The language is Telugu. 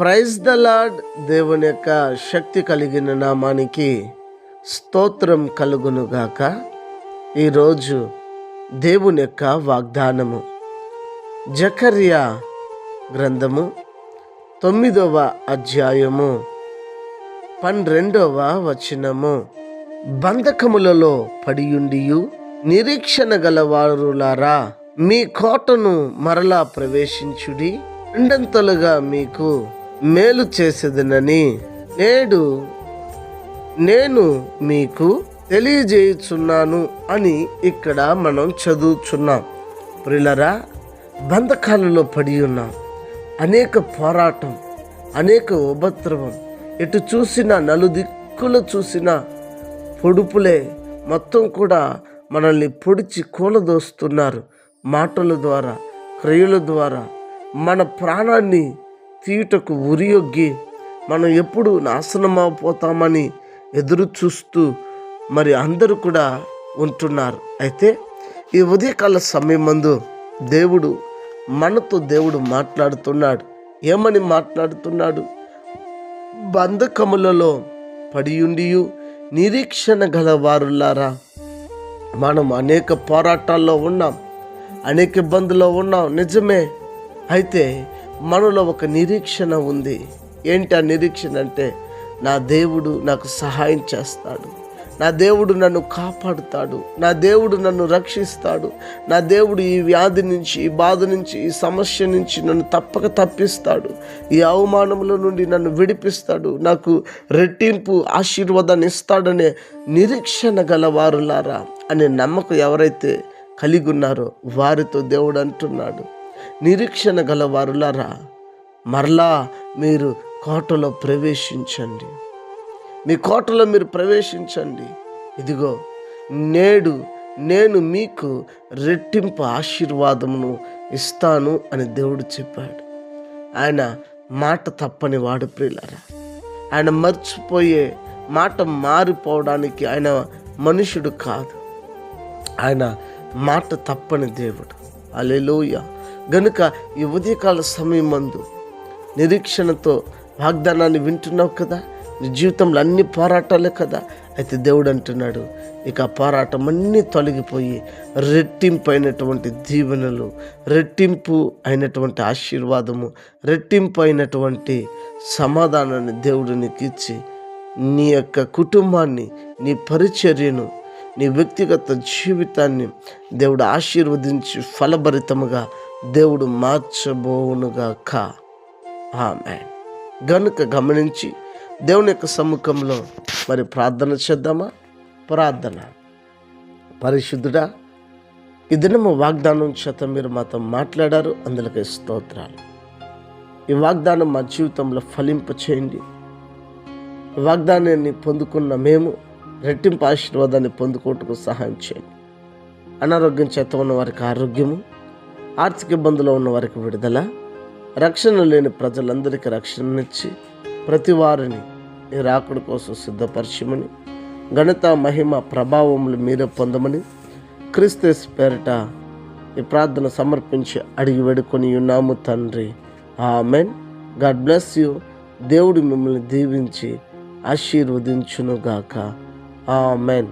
ప్రైజ్ ద లార్డ్ దేవుని యొక్క శక్తి కలిగిన నామానికి స్తోత్రం కలుగునుగాక. ఈరోజు దేవుని యొక్క వాగ్దానము. జకర్యా గ్రంథము తొమ్మిదవ అధ్యాయము పన్నెండవ వచనము. బంధకములలో పడియుండియు నిరీక్షణ గలవారులారా మీ కోటను మరలా ప్రవేశించుడి రెండంతలుగా మీకు మేలు చేసేదనని నేడు నేను మీకు తెలియజేయుచున్నాను అని ఇక్కడ మనం చదువుచున్నాం. ప్రిలరా బంధకాలలో పడి ఉన్నాం అనేక పోరాటం అనేక ఉపద్రవం ఎటు చూసినా నలుదిక్కులు చూసినా పొడుపులే మొత్తం కూడా మనల్ని పొడిచి కూలదోస్తున్నారు. మాటల ద్వారా క్రియల ద్వారా మన ప్రాణాన్ని తీయుటకు ఉరియొగ్గి మనం ఎప్పుడు నాశనమైపోతామని ఎదురు చూస్తూ మరి అందరూ కూడా ఉంటున్నారు. అయితే ఈ ఉదయకాల సమయం మందు దేవుడు మనతో దేవుడు మాట్లాడుతున్నాడు. ఏమని మాట్లాడుతున్నాడు? బంధకములలో పడియుండి నిరీక్షణ గల వారులారా మనం అనేక పోరాటాల్లో ఉన్నాం అనేక ఇబ్బందుల్లో ఉన్నాం నిజమే. అయితే మనలో ఒక నిరీక్షణ ఉంది. ఏంటి ఆ నిరీక్షణ అంటే నా దేవుడు నాకు సహాయం చేస్తాడు. నా దేవుడు నన్ను కాపాడుతాడు. నా దేవుడు నన్ను రక్షిస్తాడు. నా దేవుడు ఈ వ్యాధి నుంచి ఈ బాధ నుంచి ఈ సమస్య నుంచి నన్ను తప్పక తప్పిస్తాడు. ఈ అవమానముల నుండి నన్ను విడిపిస్తాడు. నాకు రెట్టింపు ఆశీర్వాదాన్ని ఇస్తాడనే నిరీక్షణ గలవారులారా అనే నమ్మకం ఎవరైతే కలిగి ఉన్నారో వారితో దేవుడు అంటున్నాడు. నిరీక్షణ గల వారులారా మరలా మీరు కోటలో ప్రవేశించండి. మీ కోటలో మీరు ప్రవేశించండి. ఇదిగో నేడు నేను మీకు రెట్టింపు ఆశీర్వాదమును ఇస్తాను అని దేవుడు చెప్పాడు. ఆయన మాట తప్పని వాడు ప్రియులారా. ఆయన మర్చిపోయే మాట మారిపోవడానికి ఆయన మనుషుడు కాదు. ఆయన మాట తప్పని దేవుడు. అలెలోయ గనుక ఈ ఉదయకాల సమయం మందు నిరీక్షణతో వాగ్దానాన్ని వింటున్నావు కదా? నీ జీవితంలో అన్ని పోరాటాలే కదా? అయితే దేవుడు అంటున్నాడు ఇక పోరాటం అన్నీ తొలగిపోయి రెట్టింపు అయినటువంటి దీవెనలు రెట్టింపు అయినటువంటి ఆశీర్వాదము రెట్టింపు అయినటువంటి సమాధానాన్ని దేవుడు నీకు ఇచ్చి నీ యొక్క కుటుంబాన్ని నీ పరిచర్యను నీ వ్యక్తిగత జీవితాన్ని దేవుడు ఆశీర్వదించి ఫలభరితముగా దేవుడు మార్చబోవునుగా ఆమె గనుక గమనించి దేవుని యొక్క సముఖంలో మరి ప్రార్థన చేద్దామా? ప్రార్థన. పరిశుద్ధుడా ఈ దినము వాగ్దానం చేత మీరు మాతో మాట్లాడారు. అందులోకి స్తోత్రాలు. ఈ వాగ్దానం మా జీవితంలో ఫలింప చేయండి. వాగ్దానాన్ని పొందుకున్న మేము రెట్టింపు ఆశీర్వాదాన్ని పొందుకోవటకు సహాయం చేయండి. అనారోగ్యం చేత ఉన్న వారికి ఆరోగ్యము ఆర్థిక ఇబ్బందులో ఉన్న వారికి విడుదల రక్షణ లేని ప్రజలందరికీ రక్షణనిచ్చి ప్రతి వారిని ఈ రాకుడి కోసం సిద్ధపరచమని ఘనత మహిమ ప్రభావములు మీరే పొందమని క్రీస్తస్ పేరిట ఈ ప్రార్థన సమర్పించి అడిగి వేడుకొని ఉన్నాము తండ్రి. ఆమెన్. God bless you. దేవుడు మిమ్మల్ని దీవించి ఆశీర్వదించునుగాక. ఆమెన్.